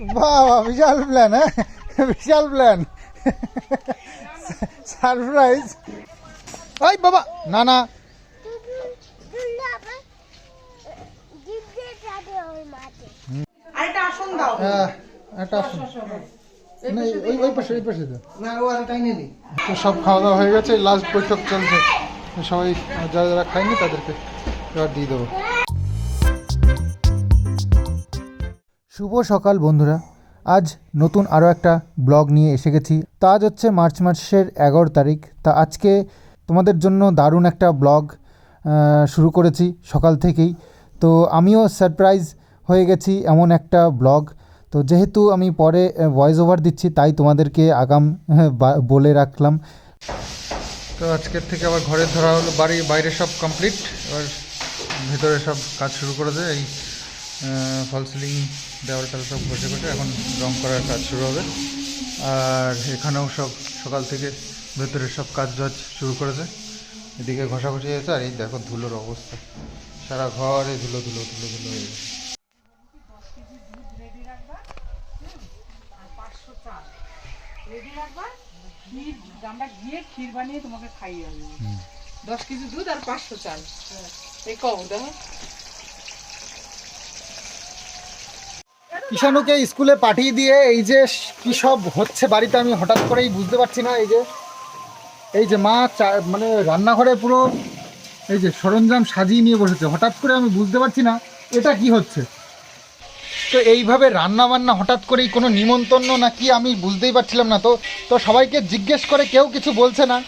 বাবা বিশাল প্ল্যান হ্যাঁ? বিশাল প্ল্যান সারপ্রাইজ ওই বাবা না না। আরেকটা আসন দাও। আহ, একটা আসুন। ওই ওই পাশে ওই পাশে না ও আর টাইনে নি তো সব খাওয়া দাওয়া হয়ে গেছে লাস্ট বৈঠক চলছে। সবাই যারা যারা খায়নি তাদেরকে এবার দিয়ে দেবো। শুভ সকাল বন্ধুরা। আজ নতুন আরও একটা ব্লগ নিয়ে এসে গেছি। তা আজ হচ্ছে মার্চ মাসের এগারো তারিখ। তা আজকে তোমাদের জন্য দারুণ একটা ব্লগ শুরু করেছি সকাল থেকেই। তো আমিও সারপ্রাইজ হয়ে গেছি এমন একটা ব্লগ। তো যেহেতু আমি পরে ভয়েস ওভার দিচ্ছি তাই তোমাদেরকে আগাম হ্যাঁ, বলে রাখলাম। তো আজকের থেকে আবার ঘরের ধরা হলো বাড়ি বাইরে সব কমপ্লিট এবার ভেতরে সব কাজ শুরু করে দেয় এই ফল সিলিং দেওয়াল টাল সব বসে বসে এখন রং করার কাজ শুরু হবে। আর এখানেও সব সকাল থেকে ভেতরে সব কাজ বাজ শুরু করেছে। এদিকে ঘষাঘষি হয়েছে আর এই দেখো ধুলোর অবস্থা। সারা ঘরে ধুলো ধুলো ধুলো ধুলো হয়ে গেছে। রেডি রাখবা ক্ষীর আমরা গিয়ে ক্ষীর বানিয়ে তোমাকে খাইয়ে আনব দশ কেজি দুধ আর পাঁচশো চাল। এই কব দেখো। কিষাণুকে স্কুলে পাঠিয়ে দিয়ে এই যে কী সব হচ্ছে বাড়িতে আমি হঠাৎ করেই বুঝতে পারছি না, এই যে এই যে মা মানে রান্নাঘরে পুরো এই যে সরঞ্জাম সাজিয়ে নিয়ে বসেছে, হঠাৎ করে আমি বুঝতে পারছি না এটা কি হচ্ছে। তো এইভাবে রান্না বান্না হঠাৎ করেই কোনো নিমন্ত্রণ না কি আমি বুঝতেই পারছিলাম না, তো তো সবাইকে জিজ্ঞেস করে কেউ কিছু বলছে না,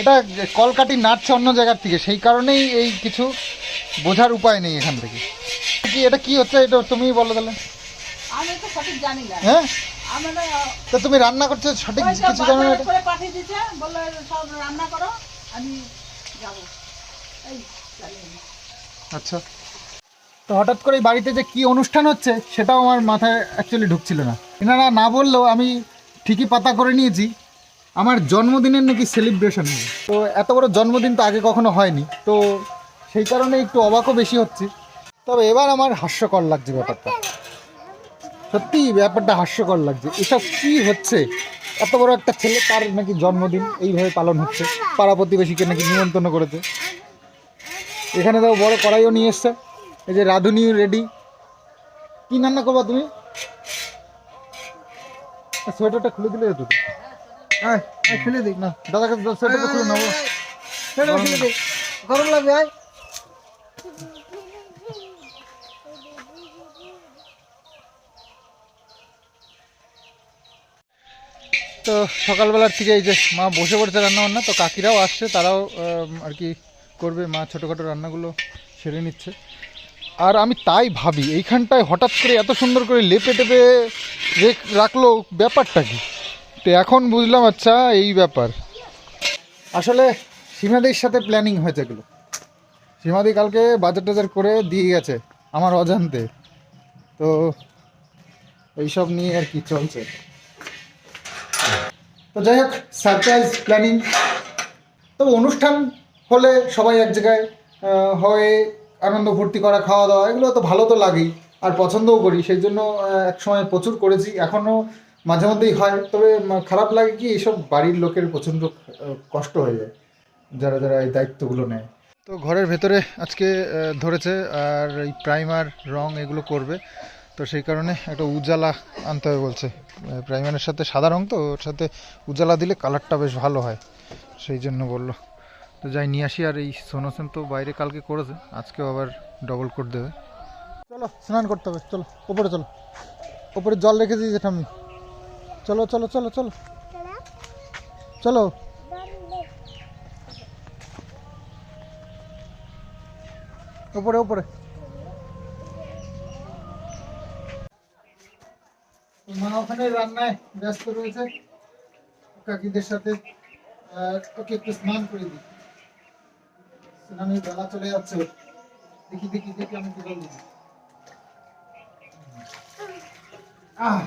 এটা কলকাটি নাচছে অন্য জায়গার থেকে, সেই কারণেই এই কিছু বোঝার উপায় নেই এখান থেকে। কি, এটা কি হচ্ছে, এটা তুমিই বলো তাহলে। আমি তো সঠিক জানি না। হ্যাঁ? আমরা তো তুমি রান্না করছ সঠিক কিছু জানো না করে পাঠিয়ে বলল সব রান্না করো আমি যাব। এই আচ্ছা। তো হঠাৎ করে এই বাড়িতে যে কি অনুষ্ঠান হচ্ছে সেটাও আমার মাথায় অ্যাকচুয়ালি ঢুকছিল না। এনারা না বললেও আমি ঠিকই পাতা করে নিয়েছি। আমার জন্মদিনের নাকি সেলিব্রেশন হবে। তো এত বড় জন্মদিন তো আগে কখনো হয়নি। তো সেই কারণে একটু অবাকও বেশি হচ্ছে। তবে এবার আমার হাস্যকর লাগছে ব্যাপারটা। সত্যি ব্যাপারটা হাস্যকর লাগছে। এসব কি হচ্ছে? এত বড় একটা ছেলে, তার নাকি জন্মদিন, এইভাবে পালন হচ্ছে। পাড়া প্রতিবেশীকে নাকি নিমন্ত্রণ করেছে। এখানে তো বড় কড়াইও নিয়ে এসছে। এই যে রাঁধুনিও রেডি। কি রান্না করবা তুমি? সোয়েটারটা খুলে দিলে যেত হ্যাঁ খুলে দিক না দাদাকে সোয়েটারটা খুলে নেব গরম লাগবে তো সকালবেলার থেকে এই যে মা বসে পড়েছে রান্নাবান্না, তো কাকিরাও আসছে, তারাও আর কি করবে, মা ছোটোখাটো রান্নাগুলো সেরে নিচ্ছে। আর আমি তাই ভাবি, এইখানটায় হঠাৎ করে এত সুন্দর করে লেপে টেপে রেখ- রাখল ব্যাপারটা কি? তো এখন বুঝলাম আচ্ছা এই ব্যাপার। আসলে সীমাদির সাথে প্ল্যানিং হয়েছে এগুলো। সীমাদি কালকে বাজার টাজার করে দিয়ে গেছে, আমার অজান্তে। তো এইসব নিয়ে আর কি চলছে। তো যাই হোক সারপ্রাইজ প্ল্যানিং তবে অনুষ্ঠান হলে সবাই এক জায়গায় হয়ে আনন্দ ফুর্তি করা খাওয়া দাওয়া এগুলো তো ভালো তো লাগেই। আর পছন্দও করি, সেই জন্য এক সময় প্রচুর করেছি এখনও মাঝে মধ্যেই হয়। তবে খারাপ লাগে কি, এইসব বাড়ির লোকের প্রচণ্ড কষ্ট হয়ে যায়, যারা যারা এই দায়িত্বগুলো নেয়। তো ঘরের ভেতরে আজকে ধরেছে, আর এই প্রাইমার রং এগুলো করবে। তো সেই কারণে একটা উজালা আনতে হবে বলছে। প্রাইমারের সাথে সাদা রং তো, ওর সাথে উজালা দিলে কালারটা বেশ ভালো হয়, সেই জন্য বলল। তো যাই, নিয়ে আসি আর এই সোনোসেন তো বাইরে কালকে করেছে, আজকেও আবার ডবল কোট দেবে। চলো, স্নান করতে হবে, চলো, ওপরে চলো। ওপরে জল রেখে দিয়েছে ঠাম্মি। চলো চলো চলো চলো। চলো। ওপরে ওপরে। মা ওখানে রান্নায় ব্যস্ত রয়েছে। কাকিদের সাথে ওকে একটু স্নান করে দিই। স্নানের বেলা চলে যাচ্ছে দেখি দেখি দেখি আমি কি বলব। আহ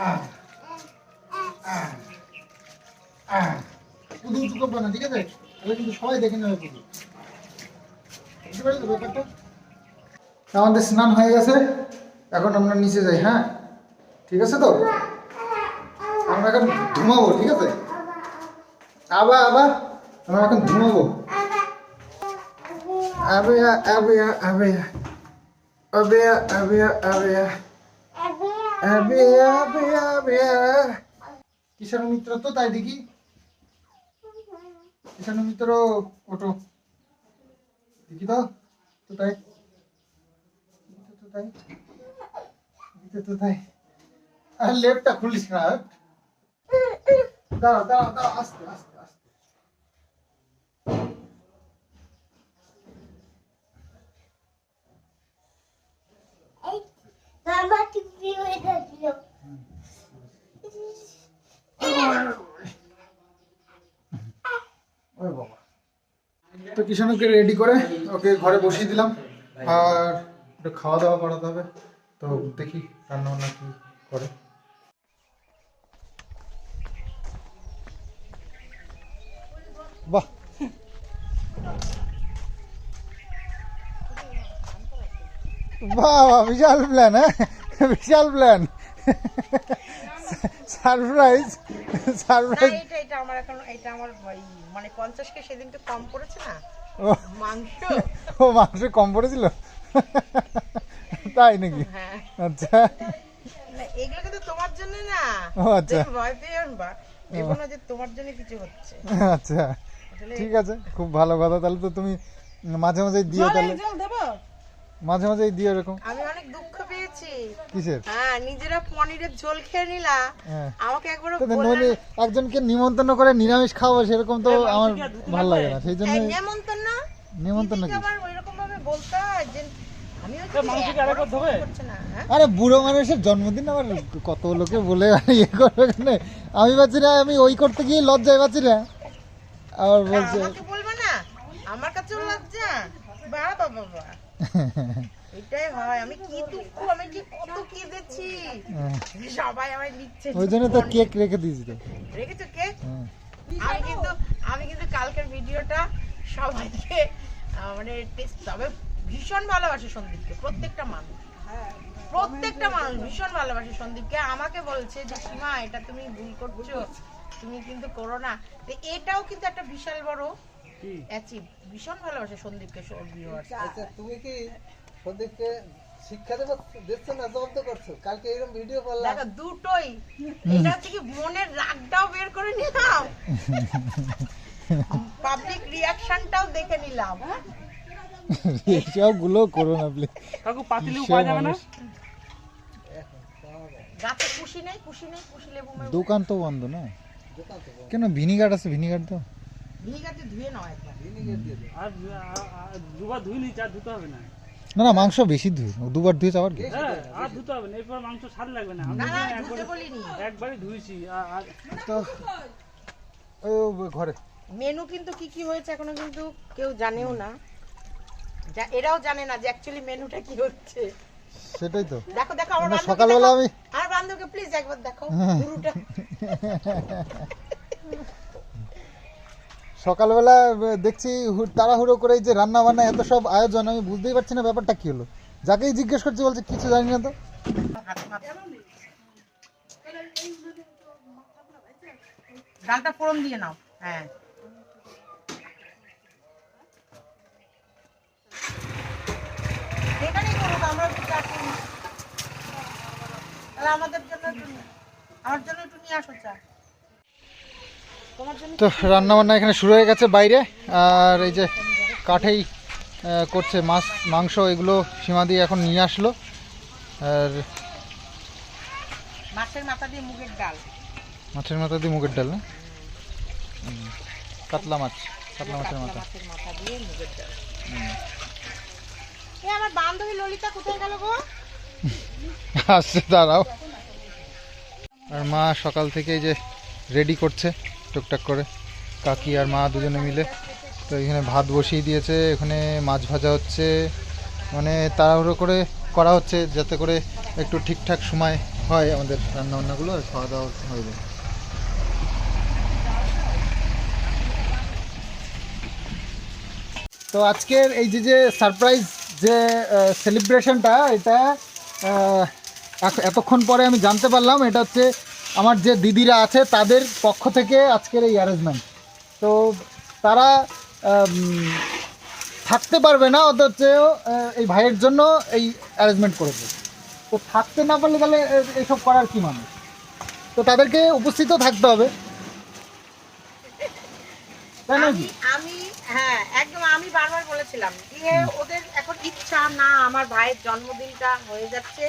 আহ আহ আহ। না, ঠিক আছে? কিন্তু সবাই দেখে নেবে পুজো বুঝতে আমাদের স্নান হয়ে গেছে। এখন আমরা নিচে যাই হ্যাঁ? ঠিক আছে তো? আমরা এখন ঘুমাবো, ঠিক আছে? আবার আবার আমরা এখন ঘুমাবো। আবে আবে আবে আবে আবে আবে আবে আবে আবে। কিষাণ মিত্র তো তাই দেখি। কিষাণ মিত্র, ওটো। দেখি তো তো তাই। তো তাই। তো তাই। লেপটা খুলিস না। দাঁড়া দাঁড়া দাঁড়া আস্তে আস্তে আস্তে। তো কিষাণুকে রেডি করে ওকে ঘরে বসিয়ে দিলাম। আর একটু খাওয়া দাওয়া করাতে হবে। তো দেখি রান্না বান্না কি করে। বাহ। বাহ বিশাল প্ল্যান হ্যাঁ? বিশাল প্ল্যান সারপ্রাইজ সারপ্রাইজ এটা এটা আমার এখন এটা আমার ওই পঞ্চাশকে সেদিনকে কম পড়েছে না? ও। মাংস। ও মাংস কম পড়েছিল? তাই নাকি? হ্যাঁ। আচ্ছা। এগুলো কিন্তু তোমার জন্য না। ও, আচ্ছা। ভয় না যে তোমার জন্য কিছু হচ্ছে। আচ্ছা। ঠিক আছে খুব ভালো কথা তাহলে তো তুমি মাঝে মাঝে দিও তাহলে। জল দেবো? মাঝে মাঝে দিও এরকম। আমি অনেক দুঃখ পেয়েছি। কিসের? হ্যাঁ নিজেরা পনিরের ঝোল খেয়ে নিলা। হ্যাঁ। আমাকে একবার নইলে একজনকে নিমন্ত্রণ করে নিরামিষ খাওয়াবো সেরকম তো আমার ভালো লাগে না সেই জন্য নেমন্তন্ন নিমন্ত্রণ? দিদিকে কি আবার ওইরকম ভাবে বলতে হয় যে আমি হচ্ছে না হ্যাঁ? আরে বুড়ো মানুষের জন্মদিন আবার কত লোকে বলে ইয়ে করবে কেন? আমি পাচ্ছি না আমি ওই করতে গিয়ে লজ্জায় পাচ্ছি না। আবার বলছে আমাকে বলবে না। আমার কাছেও লজ্জা। বাবা বাবা। এটাই হয়। আমি কি দুঃখ আমি যে কত কেঁদেছি। হ্যাঁ। সবাই আমায় লিখছে ওই জন্য তো কেক রেখে দিয়েছি তো। রেখেছো কে হ্যাঁ। আমি কিন্তু আমি কিন্তু কালকের ভিডিওটা সবাইকে মানে টেস্ট তবে ভীষণ ভালোবাসে সন্দীপকে প্রত্যেকটা মানুষ। প্রত্যেকটা মানুষ ভীষণ ভালোবাসে সন্দীপকে। আমাকে বলছে যে সীমা এটা তুমি ভুল করছ। তুমি কিন্তু করো না। এটাও কিন্তু একটা বিশাল বড় অ্যাচিভ ভীষণ ভালোবাসে সন্দীপকে ভিউয়ার্স আচ্ছা তুমি কি সন্দীপকে শিক্ষা দেবো দিচ্ছ না জব্দ করছ? কালকে এরকম ভিডিও করলাম। দেখো দুটোই। এটা হচ্ছে কি মনের রাগটাও বের করে নিলাম। পাবলিক রিয়াকশনটাও দেখে নিলাম। গুলো করো না প্লিজ কাকু পাতিলি উপায় যাবে না? গাছে খুশি নেই খুশি নেই লেবু দোকান তো বন্ধ না? কেন ভিনিগার আছে ভিনিগার তো? ভিনিগারতে ধুয়ে নাও একবার। আর আ- আ- দুবার ধুই ধুতে হবে না। না না মাংস বেশি ধুই। দুবার ধুয়েছে আবার কি? হ্যাঁ আর ধুতে হবে না এরপর মাংস স্বাদ লাগবে না। আমি না না ধুতে বলিনি। একবারই ধুইছি আর আর তো ও ঘরে। মেনু কিন্তু কি কি হয়েছে এখনও কিন্তু কেউ জানেও না। যা- এরাও জানে না যে অ্যাকচুয়ালি মেনুটা কি হচ্ছে। সেটাই তো। দেখো দেখো আমার সকালবেলা আমি- আমার বান্ধবকে প্লিজ একবার দেখো গুরুটা। সকালবেলা দেখছি হু- তাড়াহুড়ো করে এই যে রান্না বান্না এত সব আয়োজন আমি বুঝতেই পারছি না ব্যাপারটা কি হলো। যাকেই জিজ্ঞেস করছি বলছে কিছু জানি না তো। ডালটা ফোড়ন দিয়ে নাও। হ্যাঁ। এখানেই করো আমরা একটু চা খেয়ে তাহলে আমাদের জন্য একটু আমার জন্য একটু নিয়ে আসো চা। তো রান্না বান্না এখানে শুরু হয়ে গেছে বাইরে আর এই যে কাঠেই করছে মাছ মাংস এগুলো সীমা দিয়ে এখন নিয়ে আসলো। আর মাছের মাথা দিয়ে মুগের ডাল। মাছের মাথা দিয়ে মুগের ডাল না? কাতলা মাছ কাতলা মাছের মাথা। মাছের মাথা দিয়ে মুগের ডাল। এ আসছে, দাঁড়াও। আর মা সকাল থেকে যে রেডি করছে টুকটাক করে, কাকি আর মা দুজনে মিলে। তো এখানে ভাত বসিয়ে দিয়েছে, এখানে মাছ ভাজা হচ্ছে। মানে তাড়াহুড়ো করে করা হচ্ছে, যাতে করে একটু ঠিকঠাক সময় হয় আমাদের রান্না বান্নাগুলো আর খাওয়া দাওয়া হয়ে যায় তো আজকের এই যে যে সারপ্রাইজ যে সেলিব্রেশনটা এটা এতক্ষণ পরে আমি জানতে পারলাম, এটা হচ্ছে আমার যে দিদিরা আছে, তাদের পক্ষ থেকে আজকের এই অ্যারেঞ্জমেন্ট তো তারা থাকতে পারবে না, অথচ এই ভাইয়ের জন্য এই অ্যারেঞ্জমেন্ট করেছে। তো থাকতে না পারলে তাহলে এসব করার কি মানে? তো তাদেরকে উপস্থিত থাকতে হবে। তাই নাকি আমি হ্যাঁ একদম আমি বারবার বলেছিলাম দিয়ে ওদের এখন ইচ্ছা না আমার ভাইয়ের জন্মদিনটা হয়ে যাচ্ছে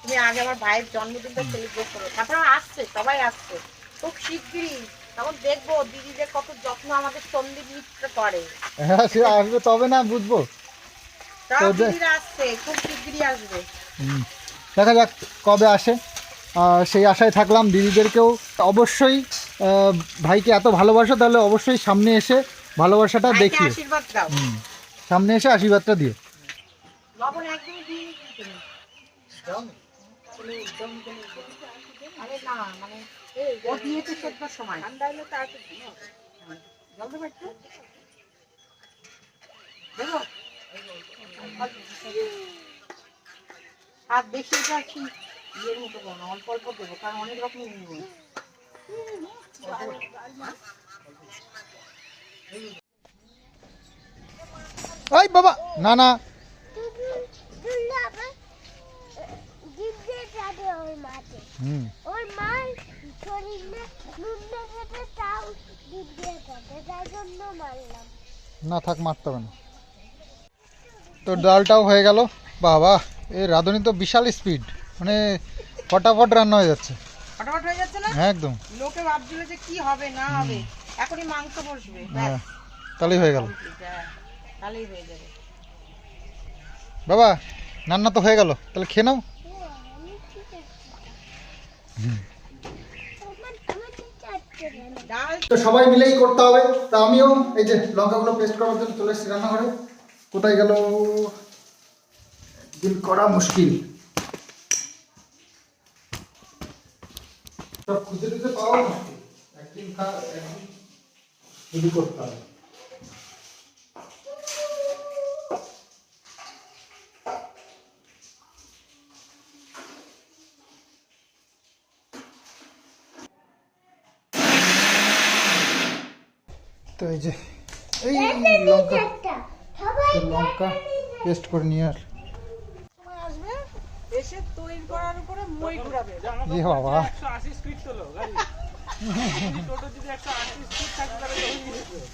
তুমি আগে আমার ভাইয়ের জন্মদিনটা সেলিব্রেট করো। তারপরে আসছে সবাই আসছে। খুব শিগগিরই তখন দেখব দিদিদের কত যত্ন আমাদের সন্দীপ মিত্র করে। হ্যাঁ সে আসবে তবে না বুঝব। দিদিরা আসছে খুব শিগগিরই আসবে। দেখা যাক কবে আসে। সেই আশায় থাকলাম দিদিদেরকেও। অবশ্যই ভাইকে এত ভালোবাসো তাহলে অবশ্যই সামনে এসে ভালোবাসাটা দাও। হুম। সামনে এসে আশীর্বাদটা আরে না মানে আর বেশি কি ইয়ের মতো অল্প অল্প দেবো কারণ অনেক রকম ওই বাবা না না। থাক মারতে হবে না। তো ডালটাও হয়ে গেল। বাবা এ রাঁধুনি তো বিশাল স্পিড মানে ফটাফট রান্না হয়ে যাচ্ছে। ফটাফট হয়ে যাচ্ছে না? হ্যাঁ একদম। লোকে ভাবছিল যে কি হবে না হবে। এখনই মাংস বসবে। হ্যাঁ তাহলেই হয়ে গেল। হ্যাঁ। তাহলেই হয়ে যাবে। বাবা রান্না তো হয়ে গেল। তাহলে খেয়ে নাও। তো সবাই মিলেই করতে হবে। তা আমিও এই যে লঙ্কাগুলো পেস্ট করার জন্য চলে এসেছি রান্নাঘরে। কোথায় গেল? দিন করা মুশকিল। সব খুঁজে খুঁজে পাওয়া মুশকিল। একদিন খা একদিন শুরু করতে হবে। তো এই যে এই লঙ্কা লঙ্কা পেস্ট করে নিয়ে আর এসে তৈরি করার উপরে মই ঘুরাবে। বাবা।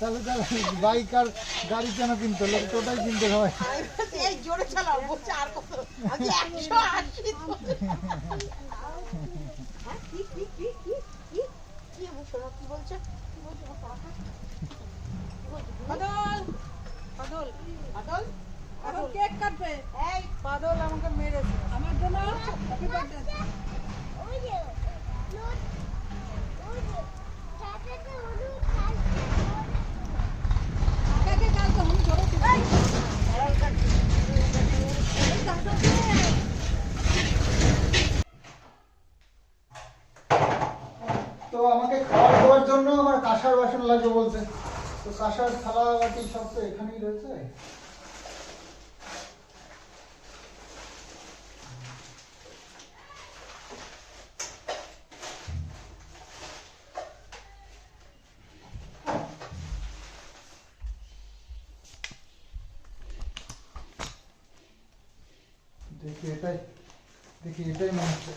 তাহলে তাহলে, বাইক আর গাড়ি কেন কিনতে লোক টোটাই কিনতে হয়। জোরে চালাও আর কত? একশো আশি হ্যাঁ, কি কি কি কি কি কি শোনো কি বলছে কি বলছে আমার পড়াটা? কি বলছে? বাদল বাদল বাদল বাদল কেক কাটবে এই বাদল আমাকে মেরেছে আমার জন্য হ্যাপি বার্থডে ওই যে নোট ওই যে চাচাকে হলুদ কালকে কাকে কালকে আমি জোরে তো আমাকে খাবার দেওয়ার জন্য আমার কাঁসার বাসন লাগবে বলছে তো কাঁসার থালা বাটি সব তো এখানেই রয়েছে দেখি এটাই দেখি এটাই মনে হচ্ছে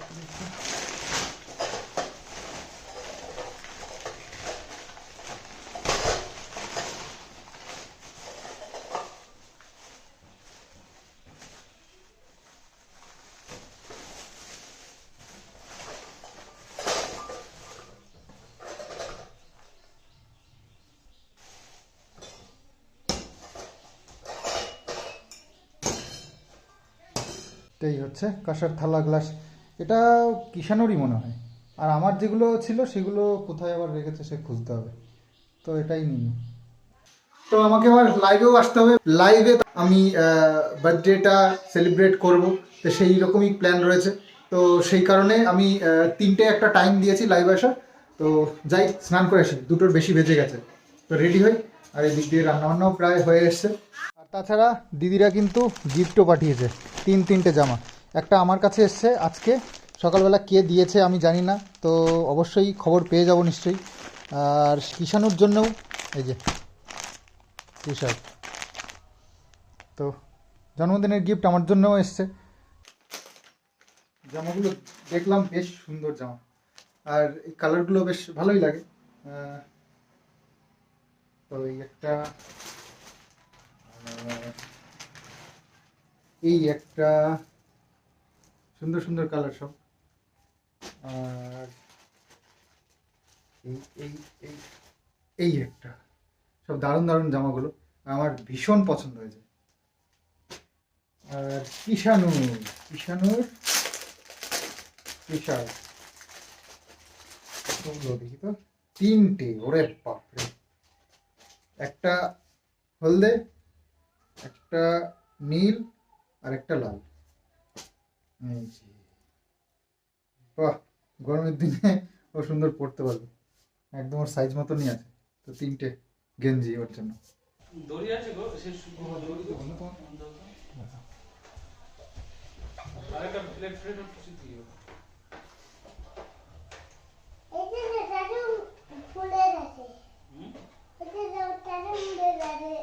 এটাই হচ্ছে কাঁসার থালা গ্লাস। এটা কিষানোরই মনে হয়। আর আমার যেগুলো ছিল, সেগুলো কোথায় আবার রেখেছে সে খুঁজতে হবে। তো এটাই নিই। তো আমাকে আবার লাইভেও আসতে হবে। লাইভে আমি বার্থডেটা সেলিব্রেট করব। তো সেই রকমই প্ল্যান রয়েছে। তো সেই কারণে আমি তিনটে একটা টাইম দিয়েছি লাইভ আসার। তো যাই, স্নান করে আসি। দুটোর বেশি বেজে গেছে। তো রেডি হই। আর এই দিক দিয়ে রান্নাবান্নাও প্রায় হয়ে এসছে। তাছাড়া দিদিরা কিন্তু গিফটও পাঠিয়েছে, তিন তিনটে জামা। একটা আমার কাছে এসছে আজকে, সকালবেলা কে দিয়েছে আমি জানি না, তো অবশ্যই খবর পেয়ে যাব নিশ্চয়ই। আর কিষাণুর জন্যও, এই যে টি শার্ট তো জন্মদিনের গিফট আমার জন্যও এসছে। জামাগুলো দেখলাম বেশ সুন্দর জামা, আর এই কালারগুলো বেশ ভালোই লাগে। তো এই একটা এই একটা সুন্দর সুন্দর কালার সব। আর এই একটা। সব দারুণ দারুণ জামাগুলো। আমার ভীষণ পছন্দ হয়েছে। আর কিষানু কিষানুর দেখি তো। তিনটে, ওরে বাপরে। একটা হলদে একটা নীল আর একটা লাল। বাহ গরমের দিনে ও সুন্দর পড়তে পারবে। একদম ওর সাইজ মতনই আছে। তো তিনটে গেঞ্জি ওর জন্য। দড়ি আছে গো সে দড়ি তো বন্ধ আরেকটা প্লেট ফ্লেট কিছু দিও। এখানে দাদু ফুলের আছে। এখানে দাদু ফুলের আছে।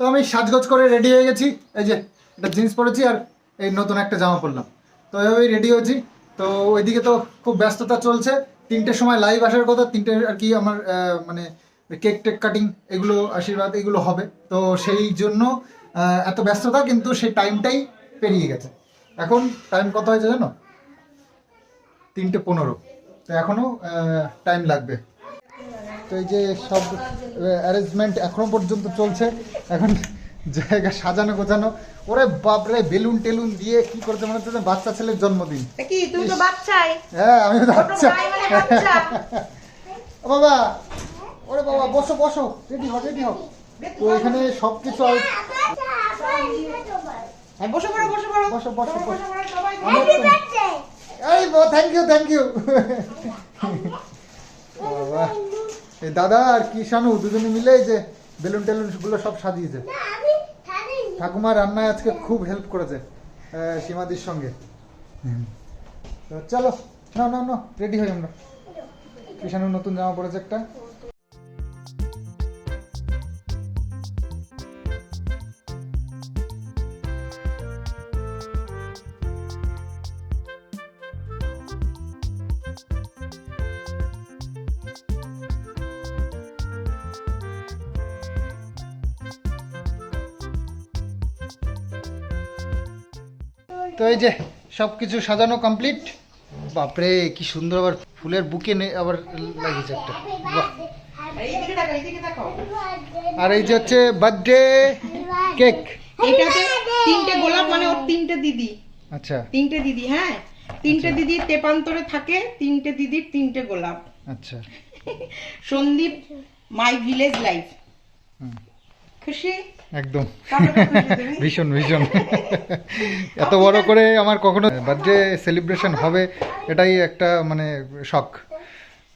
তো আমি সাজগোজ করে রেডি হয়ে গেছি। এই যে, একটা জিন্স পরেছি আর এই নতুন একটা জামা পরলাম। তো এভাবেই রেডি হয়েছি। তো ওইদিকে তো খুব ব্যস্ততা চলছে। তিনটের সময় লাইভ আসার কথা, তিনটে আর কি আমার মানে কেক টেক কাটিং এগুলো, আশীর্বাদ এগুলো হবে। তো সেই জন্য এত ব্যস্ততা, কিন্তু সেই টাইমটাই পেরিয়ে গেছে। এখন টাইম কত হয়েছে জানো? তিনটে পনেরো। তো এখনও টাইম লাগবে। তো এই যে সব অ্যারেঞ্জমেন্ট এখনও পর্যন্ত চলছে। এখন জায়গা সাজানো গোছানো। ওরে বাপরে বেলুন টেলুন দিয়ে কি করতে মনে হচ্ছে বাচ্চা ছেলের জন্মদিন। কি তুমি তো বাচ্চাই। হ্যাঁ আমি তো বাচ্চা। মানে বাবা ওরে বাবা বসো বসো। রেডি হও রেডি হও। তো এখানে সব কিছু আর হ্যাঁ, বসে বসো বসো। বসো বসে এই থ্যাংক ইউ থ্যাংক ইউ বাবা এই দাদা আর কিষানু দুজনে মিলে এই যে বেলুন টেলুনগুলো সব সাজিয়েছে। ঠাকুমা রান্নায় আজকে খুব হেল্প করেছে সীমাদির সঙ্গে। চলো না না না রেডি হই আমরা। কিষানু নতুন জামা পড়েছে একটা। তো এই যে সব কিছু সাজানো কমপ্লিট বাপরে কি সুন্দর আবার ফুলের বুকে আবার লাগিয়েছে একটা। বাহ। আর এই যে হচ্ছে বার্থডে কেক এটাতে তিনটে গোলাপ মানে ওর তিনটে দিদি। আচ্ছা। তিনটে দিদি হ্যাঁ? তিনটে দিদি তেপান্তরে থাকে তিনটে দিদির তিনটে গোলাপ। আচ্ছা। সন্দীপ মাই ভিলেজ লাইফ খুশি? একদম? ভীষণ ভীষণ। এত বড় করে আমার কখনো বার্থডে সেলিব্রেশন হবে এটাই একটা মানে শখ।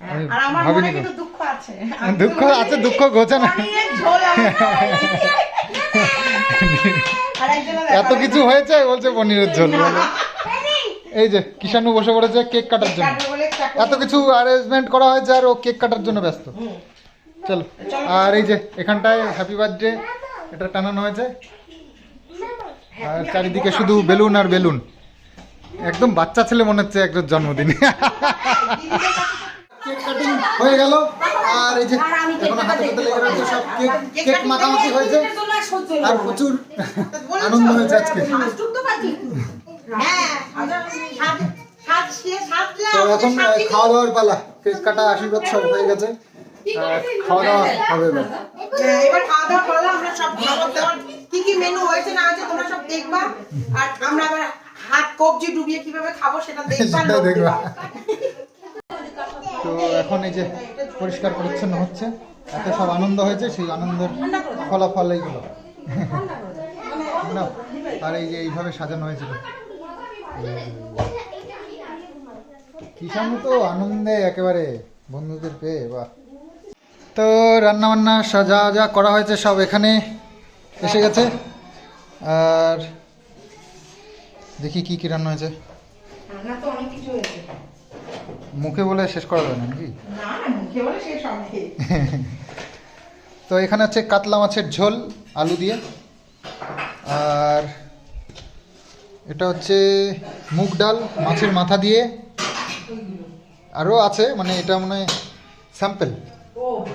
আমি ভাবিনি দুঃখ আছে। দুঃখ আছে দুঃখ একজনের এত কিছু হয়েছে? বলছে পনিরের ঝোল এই যে কিষানু বসে পড়েছে কেক কাটার জন্য। এত কিছু অ্যারেঞ্জমেন্ট করা হয়েছে আর ও কেক কাটার জন্য ব্যস্ত। চলো। আর এই যে এখানটায় হ্যাপি বার্থডে এটা টানানো হয়েছে। আর চারিদিকে শুধু বেলুন আর বেলুন। একদম বাচ্চা ছেলে মনে হচ্ছে একজন জন্মদিন। কেক কাটিং হয়ে গেল। আর এই যে এখন হাতে হাতে লেগে রয়েছে সব কেক কেক মাখামাখি হয়েছে। আর প্রচুর আনন্দ হয়েছে আজকে। হ্যাঁ তো এখন খাওয়া দাওয়ার পালা। কেক কাটা আশীর্বাদ সব হয়ে গেছে। খাওয়া দাওয়া হবে এবার এবার খাওয়া দাওয়া করলাম আমরা সব খাবার দাবার কি কি মেনু হয়েছে না আছে তোমরা সব দেখবা আর আমরা আবার হাত কবজি ডুবিয়ে কীভাবে খাব সেটা দেখবা দেখবা তো এখন এই যে পরিষ্কার পরিচ্ছন্ন হচ্ছে এত সব আনন্দ হয়েছে সেই আনন্দের ফলাফল এইগুলো না। আর এই যে এইভাবে সাজানো হয়েছিল কিষানু তো আনন্দে একেবারে বন্ধুদের পেয়ে বাহ। তো রান্না বান্না সা- যা যা করা হয়েছে সব এখানে এসে গেছে। আর দেখি কি কি রান্না হয়েছে। রান্না তো অনেক কিছু হয়েছে। মুখে বলে শেষ করা যাবে না নাকি? না না মুখে বলে শেষ হবে তো এখানে হচ্ছে কাতলা মাছের ঝোল আলু দিয়ে। আর এটা হচ্ছে মুগ ডাল মাছের মাথা দিয়ে। আরও আছে মানে এটা মানে স্যাম্পল।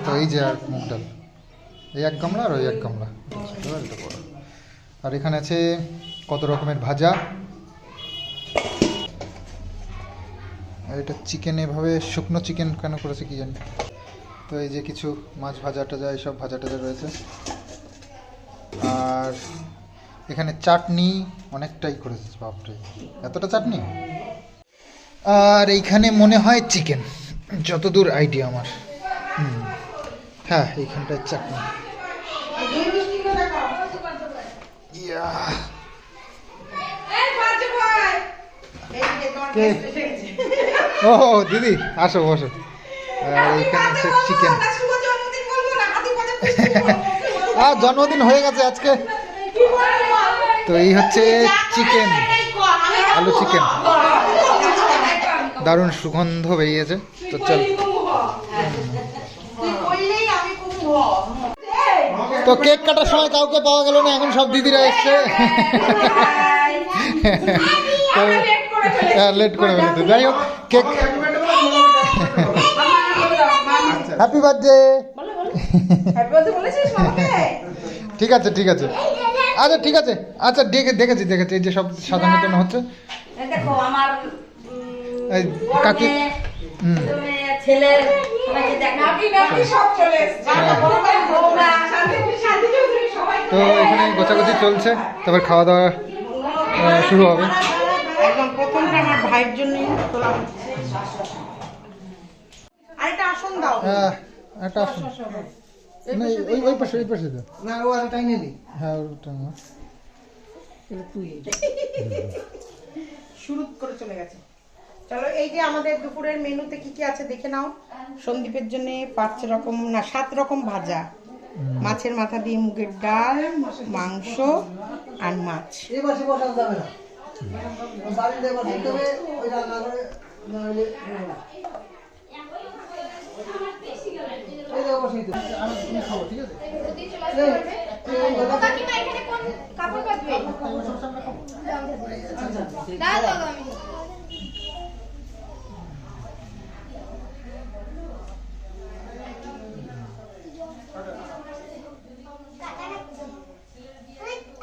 তো এই যে আর মুগ ডাল এই এক গামলা আর ওই এক গামলা। আর এখানে আছে কত রকমের ভাজা। আর এটা চিকেন এভাবে শুকনো চিকেন কেন করেছে কি জানি। তো এই যে কিছু মাছ ভাজা টাজা, এইসব ভাজা টাজা রয়েছে। আর এখানে চাটনি অনেকটাই করেছে, বাপরে। এতটা চাটনি? আর এইখানে মনে হয় চিকেন যতদূর আইডিয়া আমার। হ্যাঁ এইখানটায় চাটনি ও দিদি, আসো, বসো। আর এইখানে হচ্ছে চিকেন। আর জন্মদিন হয়ে গেছে আজকে। তো এই হচ্ছে চিকেন আলু চিকেন দারুণ সুগন্ধ বেরিয়েছে। তো চল তুই বললেই আমি কুম্ভ। তো কেক কাটার সময় কাউকে পাওয়া গেল না এখন সব দিদিরা এসছে। হ্যাঁ লেট করে ফেলেছে। যাই হোক কেক হ্যাপি বার্থডে মামাকে? ঠিক আছে ঠিক আছে। আচ্ছা ঠিক আছে। আচ্ছা দেখে দেখেছি দেখেছি। এই যে সব সাজানোর জন্য হচ্ছে। কাকি হুম। ছেলে তো এখানে গোছাগুছি চলছে। তারপর খাওয়া দাওয়া শুরু হবে। একদম প্রথমটা আমার ভাইয়ের জন্যই তোলা হচ্ছে। আরেকটা আসন দাও। হ্যাঁ একটা আসুন। না, ওই ওই পাশে ওই পাশে তো না ও আর টাইনে নি হ্যাঁ ওটা না। শুরু করে চলে গেছে। চলো এই যে আমাদের দুপুরের মেনুতে কি কি আছে দেখে নাও। সন্দীপের জন্য পাঁচ রকম না সাত রকম ভাজা। মাছের মাথা দিয়ে মুগের ডাল মাংস আর মাছ। এই বসে বসানো যাবে না বাড়িতে বসাইতে হবে ওই রান্না করে না হলে হবে না। এই জায়গায় বসাইতে হবে। আমি তুমি খাব ঠিক আছে এই, এই, এই দাদা, কাকিমা এখানে কোন কাপড় কাটবে দাও দাও আমি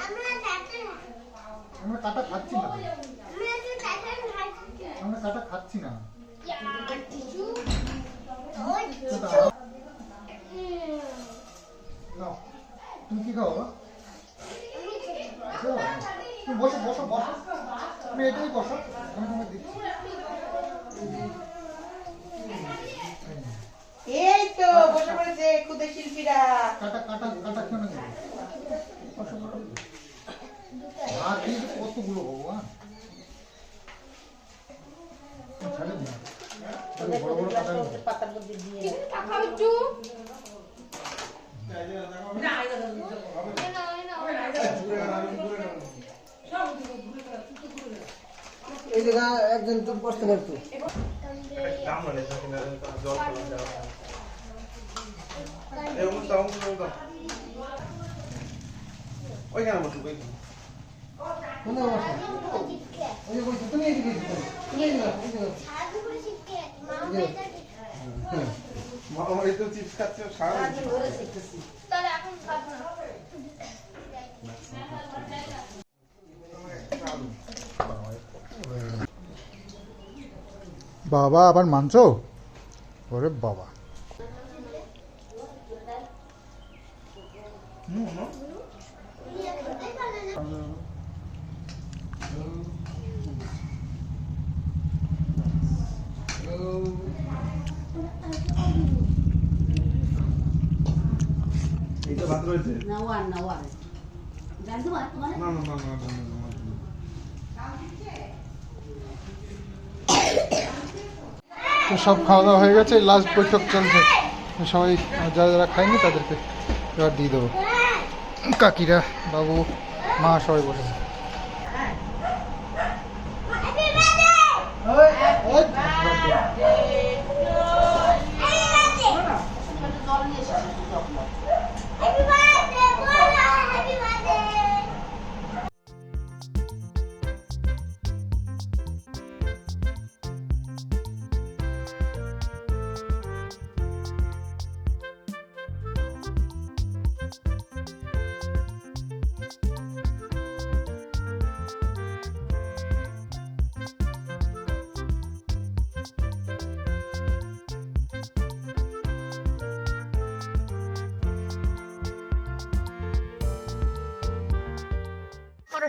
আমরা কাটা আমরা কাটা খাচ্ছি না। আমরা কাটা খাচ্ছি না টিস্যু ওই নাও, তুমি কি খাও বাবা? খাও? তুমি বসো বসো বসো তুমি এটাই বসো আমি তোমাকে দিচ্ছি এই তো বসে পড়েছে ক্ষুদে শিল্পীরা কাটা কাটা কাটা কেন দেবো বসো বসো আর দিয়ে তো কতগুলো ভগবান ছাড়ে দিন বড় বড় কাটা নেই। পাতার মধ্যে দিয়ে খাও একটু এই জায়গায় একজন চুপ বসতে পারতো ওইখানে বসে তুমি এইদিকে তুমি। আমার এই তো চিপস খাচ্ছে সারা বাবা আবার মানছো? ওরে বাবা। এইটা ভাত রয়েছে? নওয়ার নওয়ার জানতো আর তোমার না না না না না, না, না, না। তো সব খাওয়া দাওয়া হয়ে গেছে লাস্ট বৈঠক চলছে। সবাই, যারা যারা খায়নি তাদেরকে এবার দিয়ে দেবো। কাকিরা, বাবু, মা সবাই বসেছে।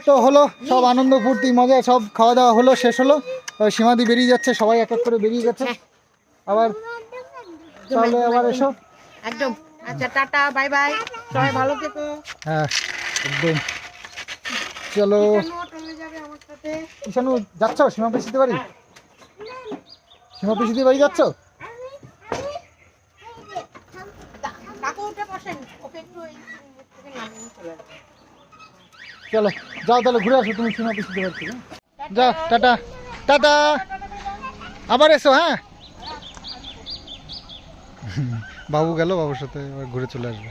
তো হলো সব আনন্দ ফুর্তি মজা সব খাওয়া দাওয়া হলো শেষ হলো। সীমাদি বেরিয়ে যাচ্ছে সবাই এক এক করে বেরিয়ে গেছে। আবার তাহলে আবার এসো। একদম। আচ্ছা টাটা বাই বাই। সবাই ভালো থেকো। হ্যাঁ একদম। চলো। চলে ঈশানু যাচ্ছ? সীমা পিসিতে বাড়ি? সীমা পিসিতে বাড়ি যাচ্ছ? কাকু উঠে বসেন। ওকে একটু চলে, যাও তাহলে ঘুরে আসো, তুমি সীমা পিসিতে বাড়ি থেকে যাও, টাটা টাটা। আবার এসো হ্যাঁ? বাবু গেল, বাবুর সাথে ঘুরে চলে আসবে।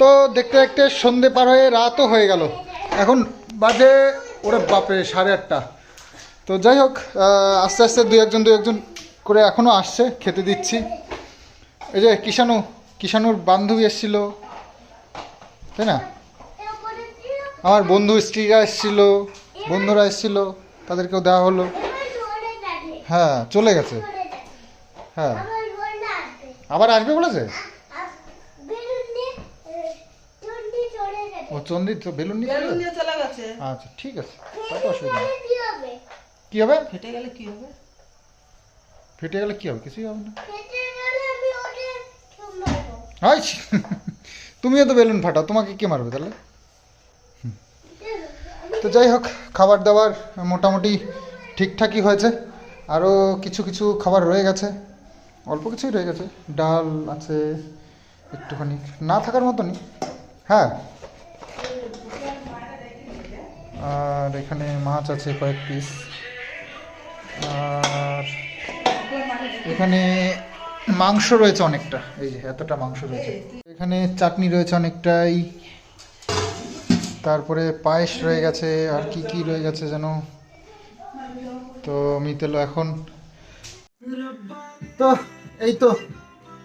তো দেখতে দেখতে সন্ধে পার হয়ে রাতও হয়ে গেল। এখন বাজে, ওরে বাপরে, সাড়ে আটটা। তো যাই হোক আস্তে আস্তে দু একজন দু একজন করে এখনও আসছে, খেতে দিচ্ছি। এই যে কিষাণু কিষাণুর বান্ধবী এসেছিল। তাই না? আমার বন্ধু স্ত্রীরা এসেছিল বন্ধুরা এসেছিল তাদেরকেও দেওয়া হলো। হ্যাঁ চলে গেছে। হ্যাঁ। আবার আসবে বলেছে? ও চন্দি তো বেলুন নিয়ে চলে গেছে? আচ্ছা ঠিক আছে। তাতে অসুবিধা নেই। কি হবে? ফেটে গেলে কি হবে? ফেটে গেলে কি হবে? কিছুই হবে না। হাই তুমিও তো বেলুন ফাটাও তোমাকে কে মারবে তাহলে। তো যাই হোক, খাবার দাবার মোটামুটি ঠিকঠাকই হয়েছে। আরও কিছু কিছু খাবার রয়ে গেছে। অল্প কিছুই রয়ে গেছে। ডাল আছে একটুখানি। না থাকার মতনই। হ্যাঁ। আর এখানে মাছ আছে কয়েক পিস আর এখানে মাংস রয়েছে অনেকটা। এই যে, এতটা মাংস রয়েছে। এখানে চাটনি রয়েছে অনেকটাই। তারপরে পায়েস রয়ে গেছে, আর কি কি রয়ে গেছে যেন? তো মিতেলো এখন তো এই তো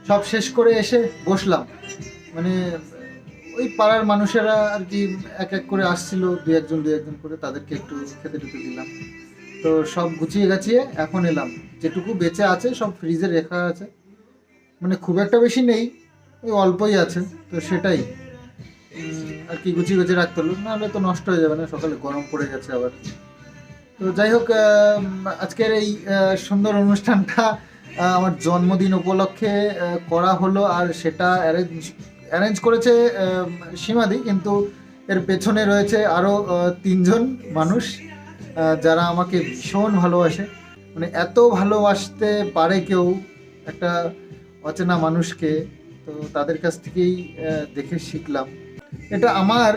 সব শেষ করে এসে বসলাম। মানে ওই পাড়ার মানুষেরা আর কি এক এক করে আসছিল দু একজন দু একজন করে তাদেরকে একটু খেতে টেতে দিলাম। তো সব গুছিয়ে গাছিয়ে এখন এলাম। যেটুকু বেঁচে আছে, সব ফ্রিজে রেখা আছে। মানে খুব একটা বেশি নেই, ওই অল্পই আছে, তো সেটাই। আর কি গুছিয়ে গুছিয়ে রাখতে হলো নাহলে তো নষ্ট হয়ে যাবে না, সকালে গরম পড়ে গেছে আবার। তো যাই হোক আজকের এই সুন্দর অনুষ্ঠানটা আমার জন্মদিন উপলক্ষে করা হলো আর সেটা অ্যারেঞ্জ অ্যারেঞ্জ করেছে সীমাদি, কিন্তু এর পেছনে রয়েছে আরও তিনজন মানুষ যারা আমাকে ভীষণ ভালোবাসে। মানে এত ভালোবাসতে পারে কেউ একটা অচেনা মানুষকে, তো তাদের কাছ থেকেই দেখে শিখলাম। এটা আমার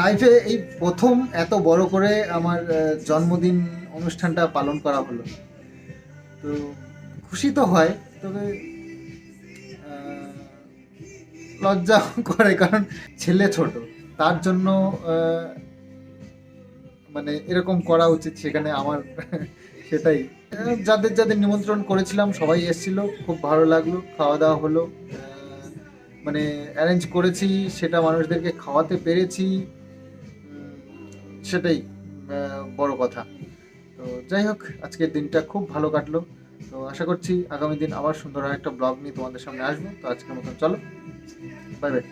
লাইফে এই প্রথম এত বড় করে আমার জন্মদিন অনুষ্ঠানটা পালন করা হলো। তো খুশি তো হয়, তবে লজ্জা করে কারণ ছেলে ছোট, তার জন্য মানে এরকম করা উচিত সেখানে আমার সেটাই। যাদের যাদের নিমন্ত্রণ করেছিলাম সবাই এসেছিল, খুব ভালো লাগল, খাওয়া দাওয়া হলো মানে অ্যারেঞ্জ করেছি, সেটা মানুষদেরকে খাওয়াতে পেরেছি। সেটাই বড় কথা। তো যাই হোক, আজকের দিনটা খুব ভালো কাটলো। তো আশা করছি আগামী দিন আবার সুন্দর একটা ব্লগ নিয়ে তোমাদের সামনে আসব। তো আজকের মতন চলো বাই বাই